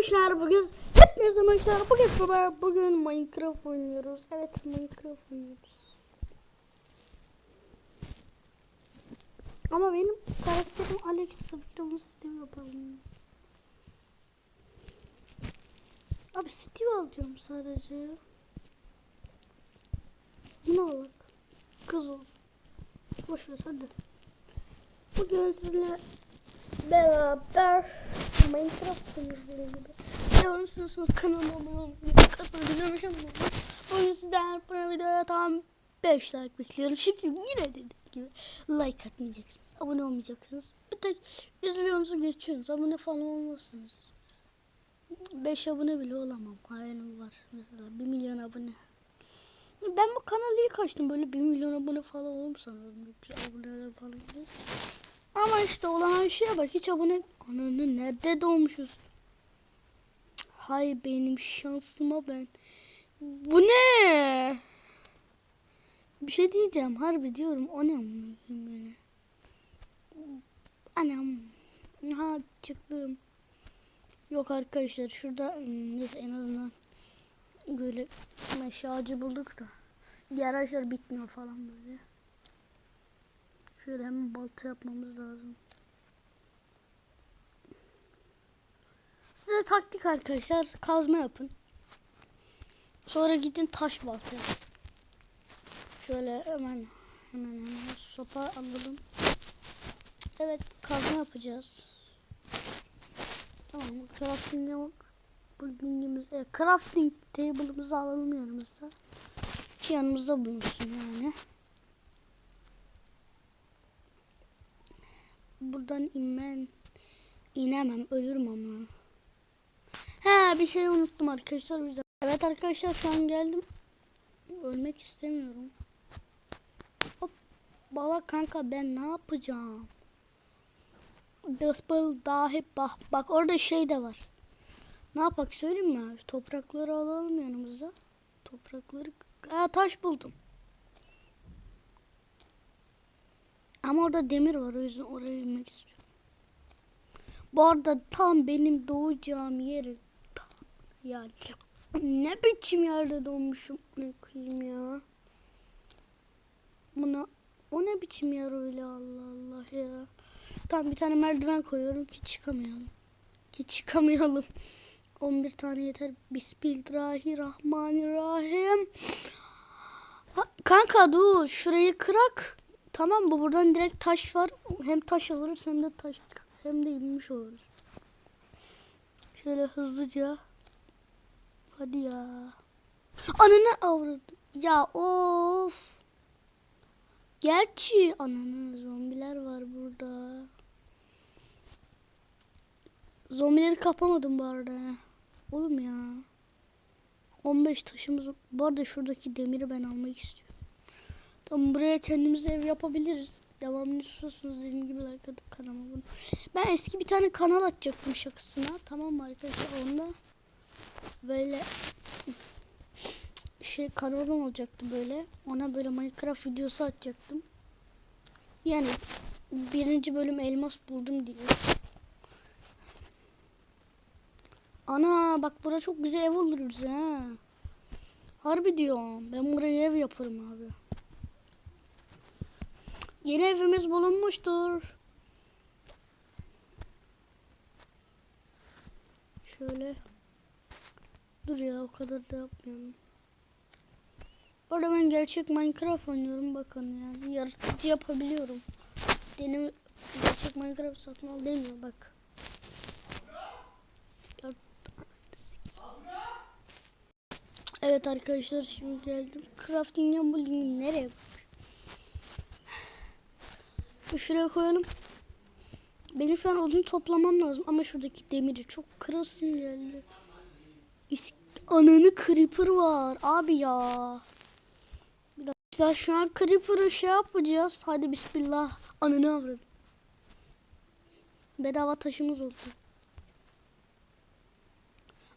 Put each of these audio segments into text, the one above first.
arkadaşlar bugün hepinize arkadaşlar bugün beraber bugün Minecraft oynuyoruz. Evet Minecraft oynuyoruz. Ama benim karakterim Alex videomu Steve yapalım. Abi Steve alacağım sadece. Buna bak. Kız ol. Boş ver hadi. Bugün sizinle beraber Minecraft oynuyoruz gibi. Devam istiyorsanız kanalıma abone olmayı, katılabilirmişim. Bugün sizden bu videoya tam 5 like bekliyorum. Çünkü yine dediğim gibi like atmayacaksınız. Abone olmayacaksınız. Bir tek izliyorsunuz geçiyorsunuz. Abone falan olmazsınız. 5 abone bile olamam. Hayalim var. Mesela 1 milyon abone. Ben bu kanalı ilk açtım. Böyle 1 milyon abone falan olurum sanırım. Yoksa aboneler falan değil. Ama işte olan şeye bak hiç abone... Ananı nerede doğmuşuz? Hay benim şansıma ben. Bu ne? Bir şey diyeceğim harbi diyorum. O ne? Anam. Ha çıktım. Yok arkadaşlar şurada hmm, neyse en azından böyle meşe ağacı bulduk da. Diğer ağaçlar bitmiyor falan böyle. Şöyle hemen balta yapmamız lazım. Size taktik arkadaşlar kazma yapın. Sonra gidin taş balta yapın. Şöyle hemen hemen hemen sopa alalım. Evet kazma yapacağız. Tamam crafting buildingimiz e, crafting table'ımızı alalım yanımıza. Ki yanımızda bulunsun yani. Buradan inmen inemem ölürüm ama. He bir şey unuttum arkadaşlar bize. Evet arkadaşlar şu an geldim. Ölmek istemiyorum. Hop bala kanka ben ne yapacağım? Basbal dahi bak bak orada şey de var. Ne yapak söyleyeyim mi? Toprakları alalım yanımıza. Toprakları Aa, taş buldum. Ama orada demir var o yüzden oraya inmek istiyorum. Bu arada tam benim doğacağım yeri tam yani ne biçim yerde doğmuşum ne koyayım ya. Buna o ne biçim yer öyle Allah Allah ya. Tam bir tane merdiven koyuyorum ki çıkamayalım. Ki çıkamayalım. 11 tane yeter. Bismillahirrahmanirrahim. Ha, kanka dur şurayı kırak. Tamam bu buradan direkt taş var. Hem taş alırız hem de taş hem de inmiş oluruz. Şöyle hızlıca. Hadi ya. Ananı avradım. Ya of. Gerçi ananı zombiler var burada. Zombileri kapamadım bu arada. Oğlum ya. 15 taşımız. Bu arada şuradaki demiri ben almak istiyorum. Tamam buraya kendimize ev yapabiliriz. Devamını istiyorsanız dediğim gibi like atıp kanalıma abone. Ben eski bir tane kanal açacaktım şakasına. Tamam mı arkadaşlar onda böyle şey kanalım olacaktı böyle. Ona böyle Minecraft videosu atacaktım. Yani birinci bölüm elmas buldum diye. Ana bak bura çok güzel ev oluruz ha. Harbi diyorum. Ben buraya ev yaparım abi. Yeni evimiz bulunmuştur. Şöyle. Dur ya o kadar da yapmayalım. Bu arada ben gerçek Minecraft oynuyorum bakın yani. Yaratıcı yapabiliyorum. Deneme gerçek Minecraft satın al demiyor bak. Evet arkadaşlar şimdi geldim. Crafting Building'i nereye şuraya koyalım. Benim şu an odun toplamam lazım ama şuradaki demiri çok kırasım geldi. İs Ananı creeper var abi ya. Bir dakika şu an creeper'ı şey yapacağız. Hadi bismillah. Ananı avradım. Bedava taşımız oldu.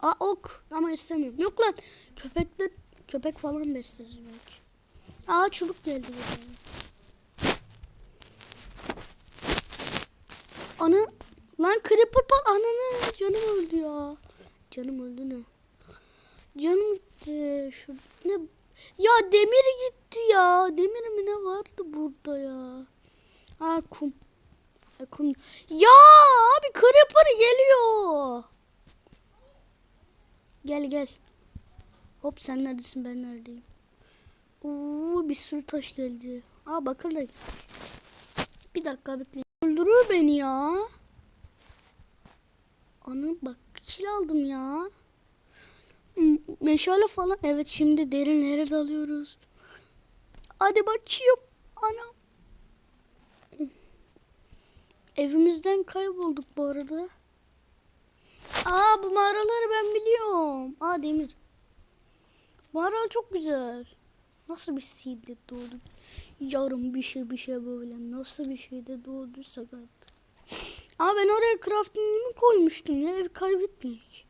Aa ok ama istemiyorum. Yok lan köpekler köpek falan besleriz belki. Aa çubuk geldi buraya. Ana lan creeper pat ananı canım öldü ya. Canım öldü ne? Canım gitti. Şu ne? Ya demir gitti ya. Demir mi ne vardı burada ya? Ha kum. Ha, kum. Ya abi creeper geliyor. Gel gel. Hop sen neredesin ben neredeyim? Oo bir sürü taş geldi. Aa bakır da. Bir dakika bekle. Öldürüyor beni ya. Ana bak kill aldım ya. Meşale falan. Evet şimdi derinlere dalıyoruz. Hadi bakayım. Anam. Evimizden kaybolduk bu arada. Aa bu mağaraları ben biliyorum. Aa demir. Mağara çok güzel. Nasıl bir seedle doğduk? Yarım bir şey bir şey böyle. Nasıl bir şeyde doğduysak artık. Aa ben oraya crafting'imi koymuştum ya. Ev kaybetmeyek.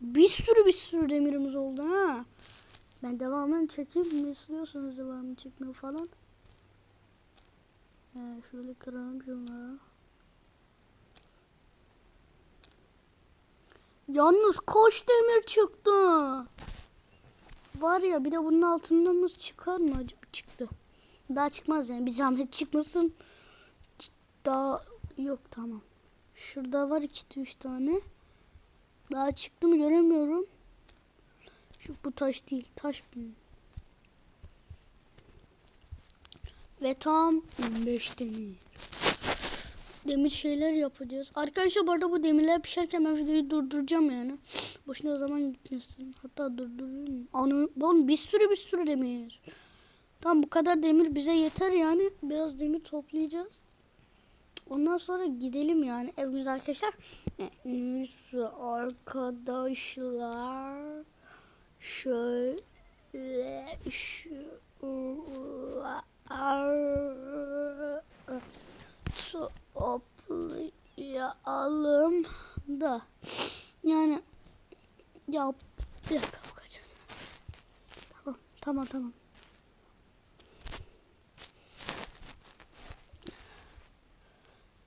Bir sürü bir sürü demirimiz oldu ha. Ben devamını çekeyim istiyorsanız devamını çekmeyi falan. Ee, şöyle kıralım şunları. Yalnız kaç demir çıktı. Var ya bir de bunun altından çıkar mı acaba? Çıktı. Daha çıkmaz yani bir zahmet çıkmasın. Daha yok tamam. Şurada var iki üç tane. Daha çıktı mı göremiyorum. Şu bu taş değil. Taş bu. Ve tam 15 demir. Demir şeyler yapacağız. Arkadaşlar bu arada bu demirler pişerken ben videoyu durduracağım yani. Boşuna o zaman gitmesin. Hatta durdurayım. Ana, oğlum bir sürü bir sürü demir. Tam bu kadar demir bize yeter yani. Biraz demir toplayacağız. Ondan sonra gidelim yani evimiz arkadaşlar. Neyse arkadaşlar. Şöyle şu toplayalım da yani ya bir dakika bakacağım. Tamam tamam tamam.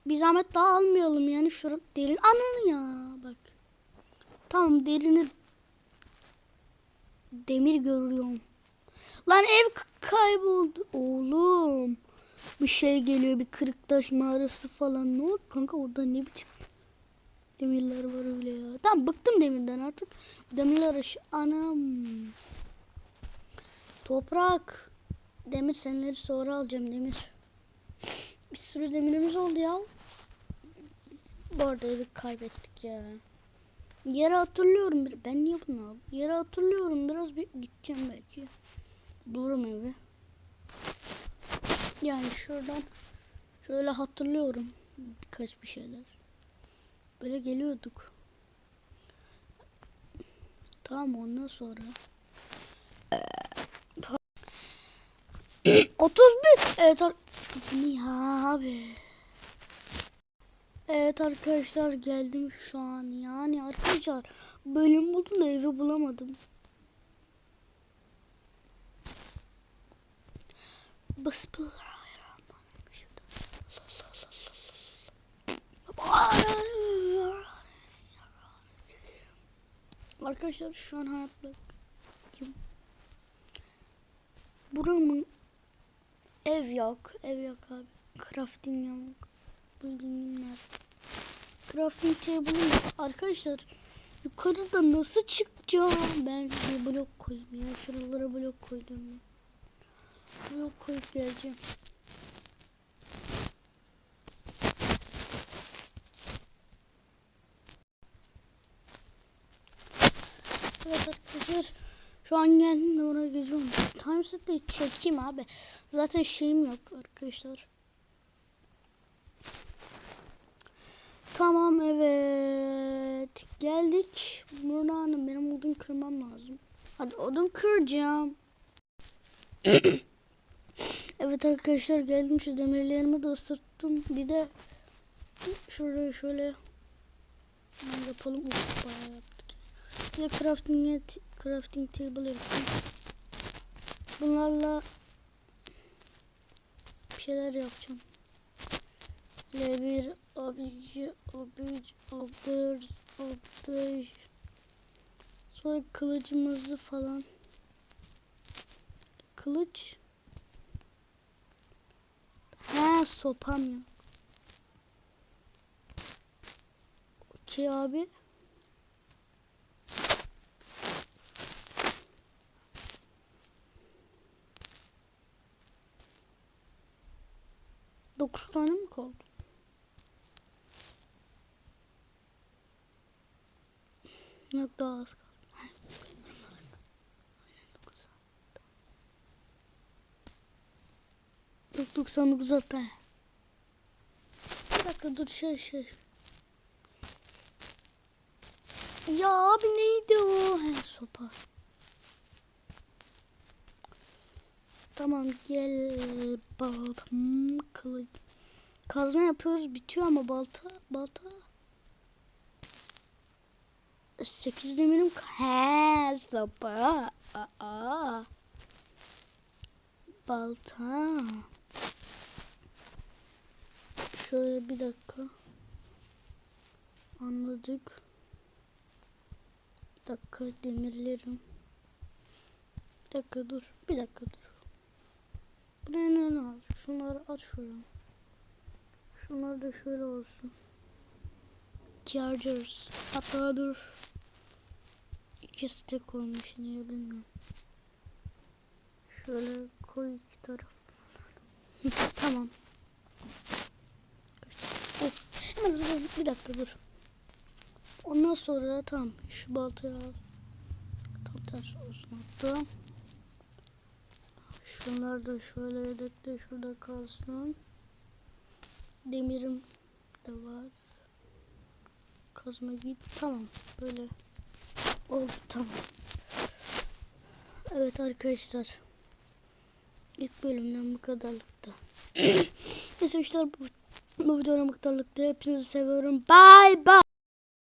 Bir zahmet daha almayalım yani şurada derin ananı ya bak. Tamam derini demir görüyorum. Lan ev kayboldu oğlum. Bir şey geliyor bir kırık taş mağarası falan. Ne oldu kanka orada ne biçim demirler var öyle ya. Tamam bıktım demirden artık. Demirler aşı anam. Toprak. Demir senleri sonra alacağım demir. Bir sürü demirimiz oldu ya. Bu arada kaybettik ya. Yere hatırlıyorum. Ben niye bunu aldım? Yere hatırlıyorum. Biraz bir gideceğim belki. Durum evi. Yani şuradan şöyle hatırlıyorum birkaç bir şeyler. Böyle geliyorduk. Tamam ondan sonra. 31 Evet ya abi. Evet arkadaşlar geldim şu an yani arkadaşlar bölüm buldum da evi bulamadım. Bismillahirrahmanirrahim. Arkadaşlar şu an hayatta kim? Buramın ev yok, ev yok abi. Crafting yok. Bildiğinler. Crafting table'ım yok. Arkadaşlar yukarıda nasıl çıkacağım? Ben bir blok koyayım ya. Şuralara blok koydum. Blok koyup geleceğim. Evet arkadaşlar şu an geldim de oraya geçiyorum. Timeset'te çekeyim abi. Zaten şeyim yok arkadaşlar. Tamam evet. Geldik. Murna Hanım benim odun kırmam lazım. Hadi odun kıracağım. evet arkadaşlar geldim şu demirlerimi de ısırttım. Bir de şuraya şöyle yapalım. Uf, bayağı yaptık. De crafting, crafting table yaptım. Bunlarla bir şeyler yapacağım. L1, A2, A3, A4, A5. Sonra kılıcımızı falan. Kılıç. He sopam yok. Okey abi. Dokuz tane mi kaldı? Yok daha az kaldı. Yok 99 hatta. Bir dakika dur şey şey. Ya abi neydi o? He sopa. Tamam gel baltam kılıç. Kazma yapıyoruz bitiyor ama balta balta. 8 demirim. He sopa. Aa. Balta. Şöyle bir dakika. Anladık. Bir dakika demirlerim. Bir dakika dur. Bir dakika dur. Buraya ne al? Şunları aç şuradan. Şunlar da şöyle olsun. Chargers. Hatta dur. İki stack olmuş niye bilmiyorum. Şöyle koy iki taraf. Tamam. Of. Hemen bir dakika dur. Ondan sonra tamam şu baltayı al. Tam tersi olsun hatta. Şunlar da şöyle yedekte şurada kalsın. Demirim de var. Kazma git. Tamam. Böyle oldu tamam. Evet arkadaşlar. İlk bölümden bu kadarlıktı. Neyse arkadaşlar bu, bu videonun bu kadarlıktı. Hepinizi seviyorum. Bye bye.